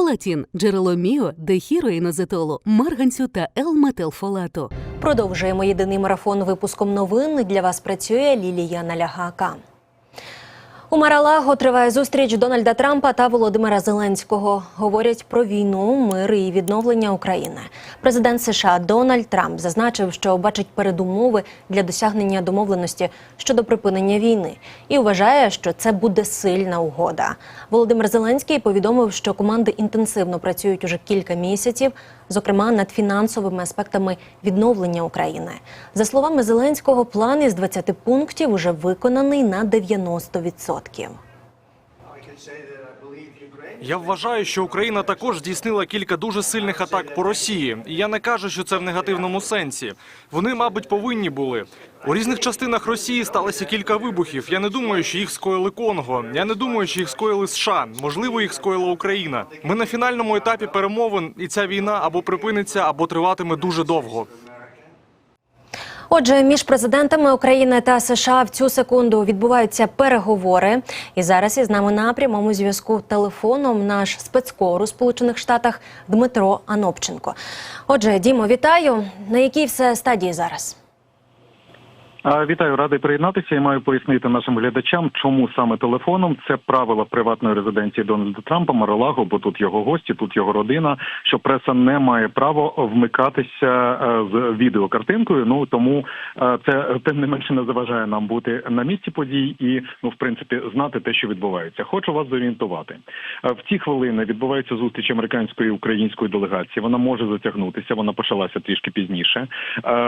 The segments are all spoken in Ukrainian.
Фолатін – джерело міо, дехіроїнозетолу, марганцю та Л-метилфолату. Продовжуємо єдиний марафон випуском новин. Для вас працює Лілія Налягака. У Маралаго триває зустріч Дональда Трампа та Володимира Зеленського. Говорять про війну, мир і відновлення України. Президент США Дональд Трамп зазначив, що бачить передумови для досягнення домовленості щодо припинення війни і вважає, що це буде сильна угода. Володимир Зеленський повідомив, що команди інтенсивно працюють уже кілька місяців, зокрема над фінансовими аспектами відновлення України. За словами Зеленського, план із 20 пунктів уже виконаний на 90%. Я вважаю, що Україна також здійснила кілька дуже сильних атак по Росії, і я не кажу, що це в негативному сенсі. Вони, мабуть, повинні були. У різних частинах Росії сталося кілька вибухів. Я не думаю, що їх скоїли Конго. Я не думаю, що їх скоїли США. Можливо, їх скоїла Україна. Ми на фінальному етапі перемовин, і ця війна або припиниться, або триватиме дуже довго. Отже, між президентами України та США в цю секунду відбуваються переговори. І зараз із нами на прямому зв'язку телефоном наш спецкор у Сполучених Штатах Дмитро Анопченко. Отже, Дімо, вітаю. На якій все стадії зараз? Вітаю, радий приєднатися і маю пояснити нашим глядачам, чому саме телефоном це правила приватної резиденції Дональда Трампа Маралаго, бо тут його гості, тут його родина. Що преса не має права вмикатися е, з відеокартинкою. Ну тому е, це тим не менше не заважає нам бути на місці подій і ну в принципі знати те, що відбувається. Хочу вас зорієнтувати. Е, В ці хвилини відбувається зустріч американської і української делегації. Вона може затягнутися. Вона почалася трішки пізніше.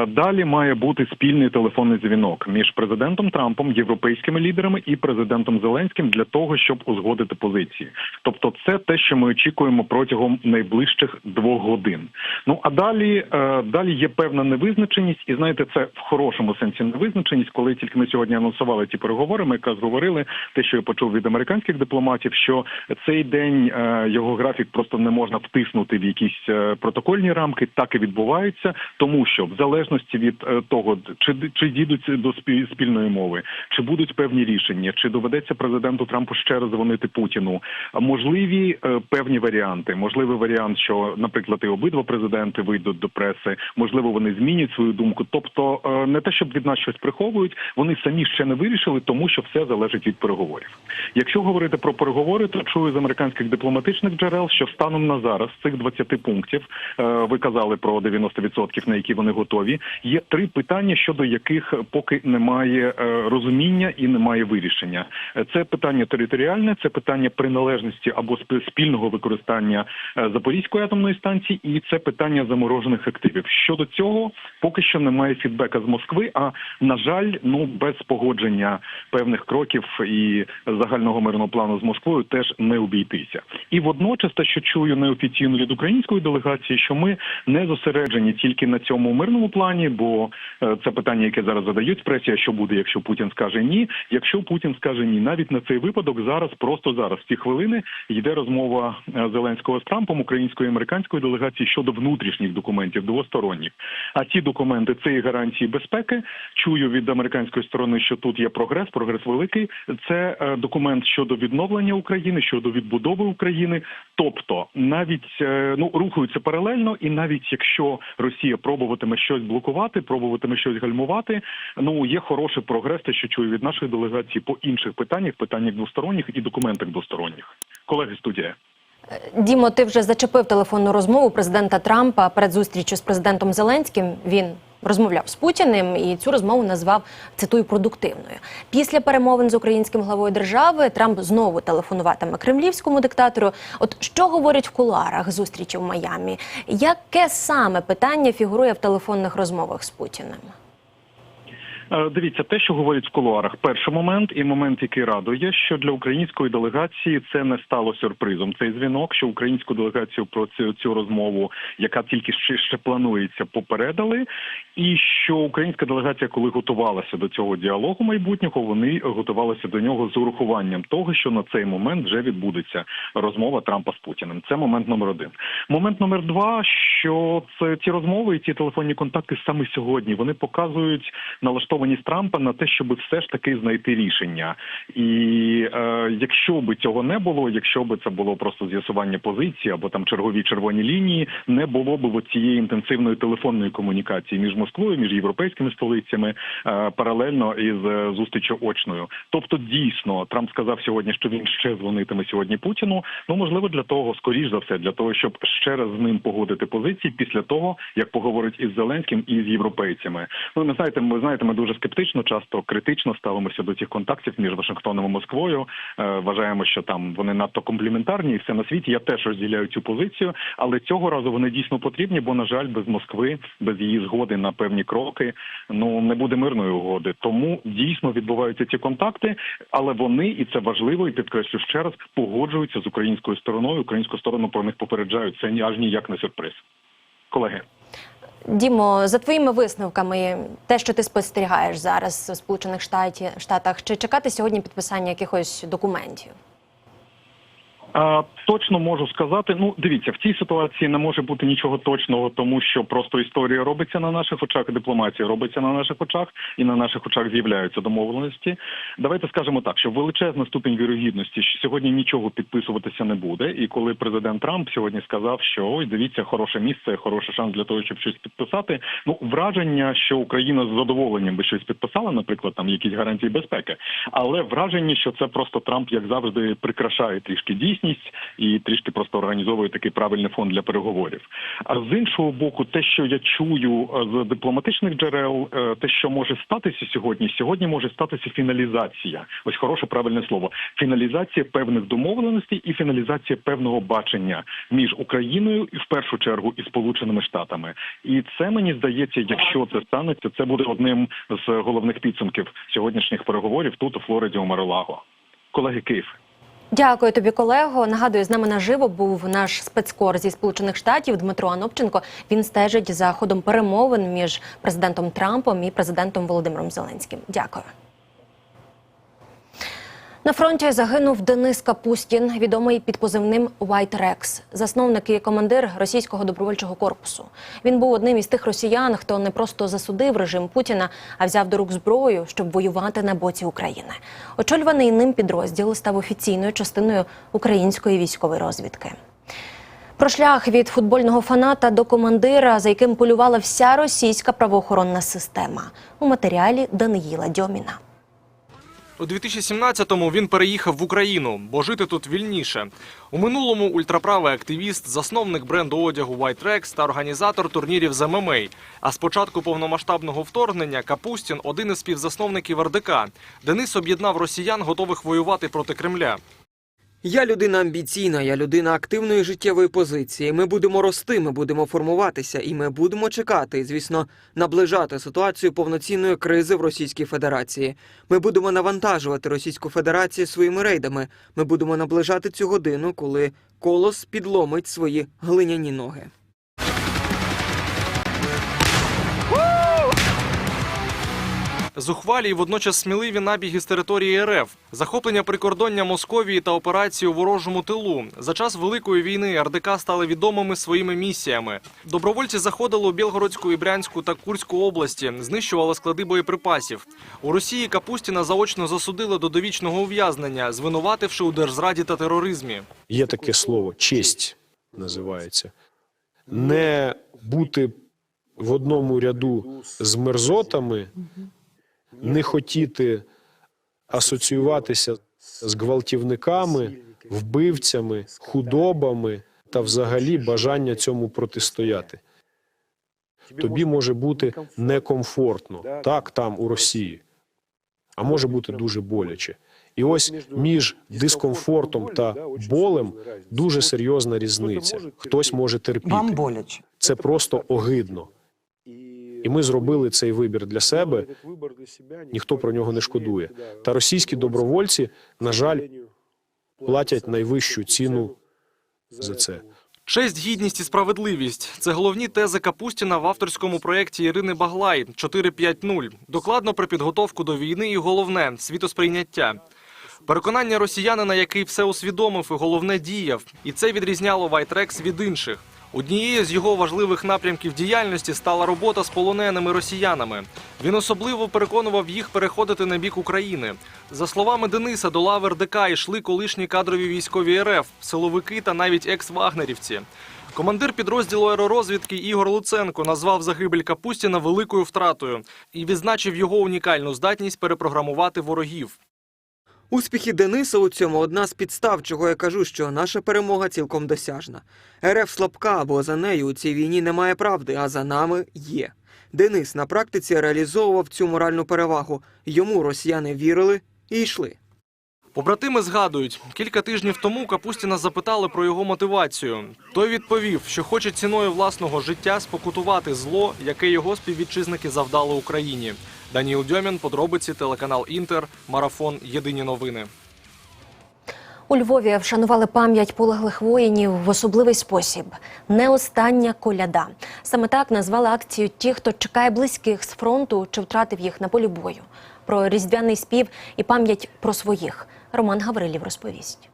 Далі має бути спільний телефонний дзвінок між президентом Трампом, європейськими лідерами і президентом Зеленським для того, щоб узгодити позиції. Тобто, це те, що ми очікуємо протягом найближчих двох годин. Ну а далі, е, далі є певна невизначеність, і знаєте, це в хорошому сенсі невизначеність, коли тільки ми сьогодні анонсували ті переговори. Ми якраз говорили те, що я почув від американських дипломатів, що цей день е, його графік просто не можна втиснути в якісь е, протокольні рамки. Так і відбувається, тому що в залежності від того, чи чи дійдуть до спі- спільної мови, чи будуть певні рішення, чи доведеться президенту Трампу ще раз дзвонити Путіну. Можливі е, певні варіанти. Можливий варіант, що, наприклад, і обидва президенти вийдуть до преси, можливо, вони змінять свою думку. Тобто, е, не те, щоб від нас щось приховують, вони самі ще не вирішили, тому що все залежить від переговорів. Якщо говорити про переговори, то чую з американських дипломатичних джерел, що станом на зараз цих 20 пунктів е, ви казали про 90%, на які вони готові. Є три питання, щодо яких поки немає е, розуміння і немає вирішення. Це питання територіальне, це питання приналежності або спільного використання е, Запорізької атомної станції, і це питання заморожених активів. Щодо цього, поки що немає фідбека з Москви. А на жаль, ну без погодження певних кроків і загального мирного плану з Москвою теж не обійтися. І водночас, те, що чую неофіційно від української делегації, що ми не зосереджені тільки на цьому мирному плані, бо е, це питання, яке зараз задають пресі, що буде, якщо Путін скаже ні. Якщо Путін скаже ні, навіть на цей випадок зараз, просто зараз, в ці хвилини, йде розмова е, Зеленського з Трампом, української і американської делегації щодо внутрішніх документів двосторонніх. А ті документи це і гарантії безпеки. Чую від американської сторони, що тут є прогрес, прогрес великий. Це е, документ щодо відновлення України, щодо відбудови України. Тобто, навіть е, ну рухаються паралельно, і навіть якщо Росія пробуватиме щось блокувати, пробуватиме щось гальмувати, ну є хороший прогрес, те, що чую від нашої делегації по інших питаннях, питаннях двосторонніх і документах двосторонніх. Колеги студія. Дімо, ти вже зачепив телефонну розмову президента Трампа перед зустрічю з президентом Зеленським. Він розмовляв з Путіним і цю розмову назвав цитую продуктивною. Після перемовин з українським главою держави Трамп знову телефонуватиме кремлівському диктатору. От що говорять в кулуарах зустрічі в Майамі? Яке саме питання фігурує в телефонних розмовах з Путіним? Е, Дивіться, те, що говорять в кулуарах, перший момент і момент, який радує, що для української делегації це не стало сюрпризом. Цей дзвінок, що українську делегацію про цю цю розмову, яка тільки ще, ще планується, попередили, і що українська делегація, коли готувалася до цього діалогу майбутнього, вони готувалися до нього з урахуванням того, що на цей момент вже відбудеться розмова Трампа з Путіним. Це момент номер один. Момент номер два, що це ці розмови і ці телефонні контакти саме сьогодні вони показують налаштованість налаштованість Трампа на те, щоб все ж таки знайти рішення. І е, якщо би цього не було, якщо би це було просто з'ясування позиції або там чергові червоні лінії, не було б цієї інтенсивної телефонної комунікації між Москвою, між європейськими столицями е, паралельно із е, зустрічю очною. Тобто, дійсно, Трамп сказав сьогодні, що він ще дзвонитиме сьогодні Путіну. Ну можливо, для того, скоріш за все, для того, щоб ще раз з ним погодити позиції після того, як поговорить із Зеленським і з європейцями. Ну не знаєте, ми знаєте, ми дуже скептично, часто критично ставимося до цих контактів між Вашингтоном і Москвою. Е, вважаємо, що там вони надто компліментарні, і все на світі. Я теж розділяю цю позицію, але цього разу вони дійсно потрібні, бо на жаль, без Москви, без її згоди на певні кроки, ну не буде мирної угоди. Тому дійсно відбуваються ці контакти, але вони і це важливо, і підкреслю ще раз погоджуються з українською стороною. Українську сторону про них попереджають. Це ні аж ніяк не сюрприз. Колеги. Дімо, за твоїми висновками, те, що ти спостерігаєш зараз в Сполучених Штатах, чи чекати сьогодні підписання якихось документів? А, точно можу сказати. Ну, дивіться, в цій ситуації не може бути нічого точного, тому що просто історія робиться на наших очах, дипломатія робиться на наших очах, і на наших очах з'являються домовленості. Давайте скажемо так, що величезна ступінь вірогідності, що сьогодні нічого підписуватися не буде. І коли президент Трамп сьогодні сказав, що ой, дивіться, хороше місце, хороший шанс для того, щоб щось підписати. Ну, враження, що Україна з задоволенням би щось підписала, наприклад, там якісь гарантії безпеки, але враження, що це просто Трамп, як завжди, прикрашає трішки дійсність і трішки просто організовує такий правильний фон для переговорів. А з іншого боку, те, що я чую е, з дипломатичних джерел, е, те, що може статися сьогодні, сьогодні може статися фіналізація. Ось хороше правильне слово. Фіналізація певних домовленостей і фіналізація певного бачення між Україною і в першу чергу і Сполученими Штатами. І це мені здається, якщо це станеться, це буде одним з головних підсумків сьогоднішніх переговорів тут у Флориді у Марилаго. Колеги Київ. Дякую тобі, колего. Нагадую, з нами наживо був наш спецкор зі Сполучених Штатів Дмитро Анопченко. Він стежить за ходом перемовин між президентом Трампом і президентом Володимиром Зеленським. Дякую. На фронті загинув Денис Капустін, відомий під позивним White Rex, засновник і командир російського добровольчого корпусу. Він був одним із тих росіян, хто не просто засудив режим Путіна, а взяв до рук зброю, щоб воювати на боці України. Очолюваний ним підрозділ став офіційною частиною української військової розвідки. Про шлях від футбольного фаната до командира, за яким полювала вся російська правоохоронна система, у матеріалі Даниїла Дьоміна. У 2017-му він переїхав в Україну, бо жити тут вільніше. У минулому ультраправий активіст, засновник бренду одягу White Rex та організатор турнірів з ММА. А з початку повномасштабного вторгнення Капустін один із співзасновників РДК. Денис об'єднав росіян, готових воювати проти Кремля. Я людина амбіційна, я людина активної життєвої позиції. Ми будемо рости, ми будемо формуватися, і ми будемо чекати, звісно, наближати ситуацію повноцінної кризи в Російській Федерації. Ми будемо навантажувати Російську Федерацію своїми рейдами. Ми будемо наближати цю годину, коли колос підломить свої глиняні ноги. Зухвалі і водночас сміливі набіги з території РФ, захоплення прикордоння Московії та операції у ворожому тилу. За час великої війни РДК стали відомими своїми місіями. Добровольці заходили у Білгородську, і Брянську та Курську області, знищували склади боєприпасів. У Росії Капустіна заочно засудили до довічного ув'язнення, звинувативши у держзраді та тероризмі. Є таке слово честь називається. Не бути в одному ряду з мерзотами, не хотіти асоціюватися з гвалтівниками, вбивцями, худобами та взагалі бажання цьому протистояти. Тобі може бути некомфортно, так там у Росії, а може бути дуже боляче. І ось між дискомфортом та болем дуже серйозна різниця. Хтось може терпіти. Боляче. Це просто огидно. І ми зробили цей вибір для себе. Ніхто про нього не шкодує. Та російські добровольці, на жаль, платять найвищу ціну за це. Честь, гідність і справедливість це головні тези Капустіна в авторському проєкті Ірини Баглай 4.5.0. Докладно про підготовку до війни і головне світосприйняття. Переконання росіянина, який все усвідомив і головне діяв, і це відрізняло Вайтрекс від інших. Однією з його важливих напрямків діяльності стала робота з полоненими росіянами. Він особливо переконував їх переходити на бік України. За словами Дениса, до лав РДК йшли колишні кадрові військові РФ, силовики та навіть екс-вагнерівці. Командир підрозділу аеророзвідки Ігор Луценко назвав загибель Капустіна великою втратою і відзначив його унікальну здатність перепрограмувати ворогів. Успіхи Дениса у цьому одна з підстав, чого я кажу, що наша перемога цілком досяжна. РФ слабка, бо за нею у цій війні немає правди, а за нами є. Денис на практиці реалізовував цю моральну перевагу. Йому росіяни вірили і йшли. Побратими згадують, кілька тижнів тому Капустіна запитали про його мотивацію. Той відповів, що хоче ціною власного життя спокутувати зло, яке його співвітчизники завдали Україні. Даніл Дьомін, подробиці, телеканал Інтер, марафон. Єдині новини. У Львові вшанували пам'ять полеглих воїнів в особливий спосіб. Не остання коляда. Саме так назвали акцію ті, хто чекає близьких з фронту чи втратив їх на полі бою. Про різдвяний спів і пам'ять про своїх. Роман Гаврилів розповість.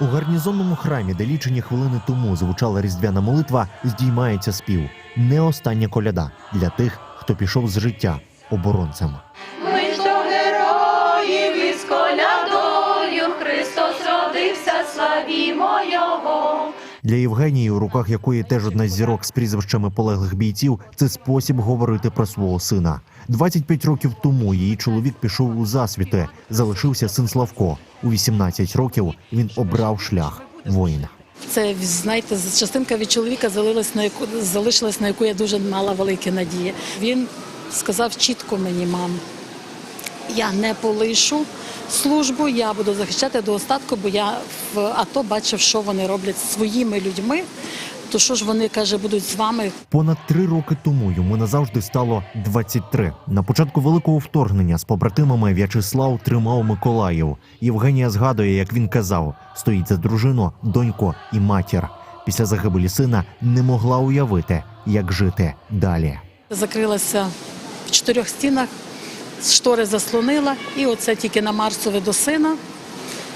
У гарнізонному храмі, де лічені хвилини тому звучала різдвяна молитва, здіймається спів. Не остання коляда для тих, хто пішов з життя оборонцем. Ми ж до героїв із колядою Христос родився, славімо Його. Для Євгенії, у руках якої теж одна з зірок з прізвищами полеглих бійців, це спосіб говорити про свого сина. 25 років тому її чоловік пішов у засвіти. Залишився син Славко. У 18 років він обрав шлях воїна. Це знаєте, частинка від чоловіка залилась на яку залишилась, на яку я дуже мала великі надії. Він сказав чітко мені, мам, я не полишу службу, я буду захищати до остатку, бо я в АТО бачив, що вони роблять зі своїми людьми. То що ж вони каже, будуть з вами Понад три роки тому йому назавжди стало 23. На початку великого вторгнення з побратимами В'ячеслав тримав Миколаїв. Євгенія згадує, як він казав: стоїть за дружину, донько і матір. Після загибелі сина не могла уявити, як жити далі. закрилася в чотирьох стінах, штори заслонила, і оце тільки на Марсове до сина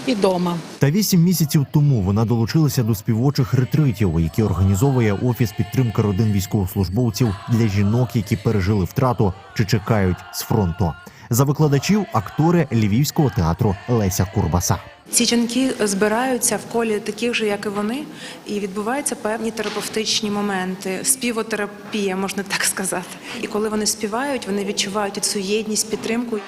і дома. Та вісім місяців тому вона долучилася до співочих ретритів, які організовує офіс підтримки родин військовослужбовців для жінок, які пережили втрату чи чекають з фронту. За викладачів актори Львівського театру Леся Курбаса. Ці жінки збираються в колі таких же, як і вони, і відбуваються певні терапевтичні моменти, співотерапія, можна так сказати. І коли вони співають, вони відчувають цю єдність, підтримку.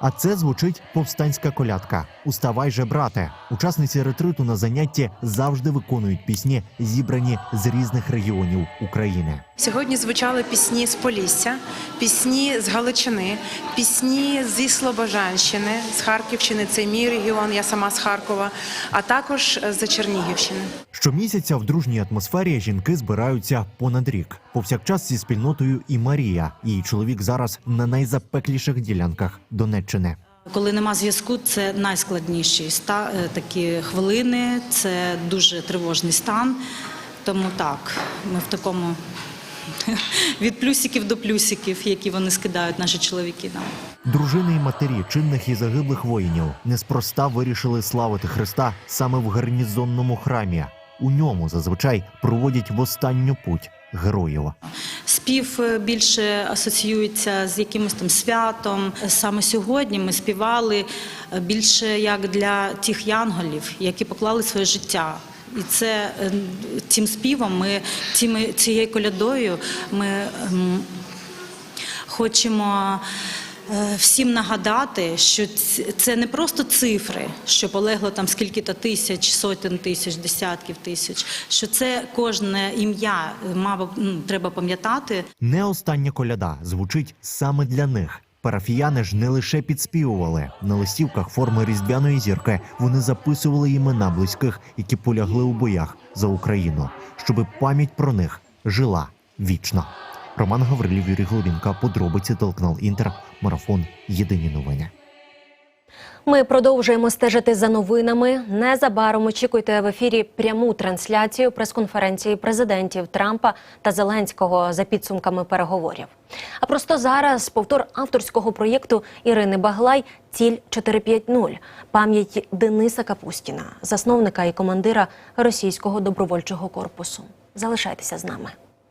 А це звучить повстанська колядка. Уставай же, брате. Учасниці ретриту на занятті завжди виконують пісні, зібрані з різних регіонів України. Сьогодні звучали пісні з Полісся, пісні з Галичини, пісні зі Слобожанщини, з Харківщини. Це мій регіон, я сама з Харкова, а також з Чернігівщини. Щомісяця в дружній атмосфері жінки збираються понад рік. Повсякчас зі спільнотою і Марія. Її чоловік зараз на найзапекліших ділянках Донеччини. Коли нема зв'язку, це найскладніші е, такі хвилини, це дуже тривожний стан. Тому так, ми в такому від плюсиків до плюсиків, які вони скидають, наші чоловіки нам. Дружини і матері чинних і загиблих воїнів неспроста вирішили славити Христа саме в гарнізонному храмі. У ньому зазвичай проводять в останню путь героїв. Спів е, більше асоціюється з якимось там святом. Саме сьогодні ми співали е, більше як для тих янголів, які поклали своє життя. І це е, цим співом ми цією колядою ми ем, хочемо всім нагадати, що це не просто цифри, що полегло там скільки-то тисяч, сотень тисяч, десятків тисяч. Що це кожне ім'я, е, мабуть, ну, треба пам'ятати. Не остання коляда звучить саме для них. Парафіяни ж не лише підспівували на листівках форми різдвяної зірки. Вони записували імена близьких, які полягли у боях за Україну, щоби пам'ять про них жила вічно. Роман Гаврилів, Юрій Глобінка, подробиці телеканал Інтер, марафон. Єдині новини. Ми продовжуємо стежити за новинами. Незабаром очікуйте в ефірі пряму трансляцію прес-конференції президентів Трампа та Зеленського за підсумками переговорів. А просто зараз повтор авторського проєкту Ірини Баглай Ціль 450 пам'ять Дениса Капустіна, засновника і командира російського добровольчого корпусу. Залишайтеся з нами.